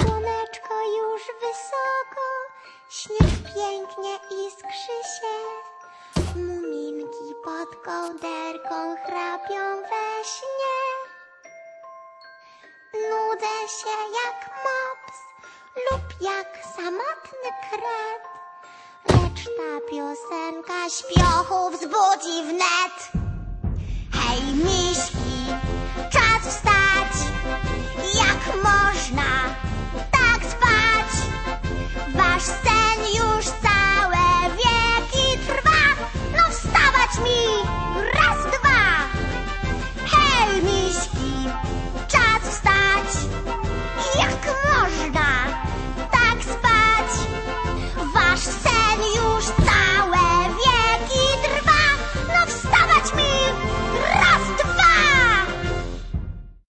Słoneczko już wysoko, śnieg pięknie iskrzy się. Muminki pod kołderką chrapią we śnie. Nudzę się jak mops lub jak samotny kret. Lecz ta piosenka śpiochów wzbudzi wnet.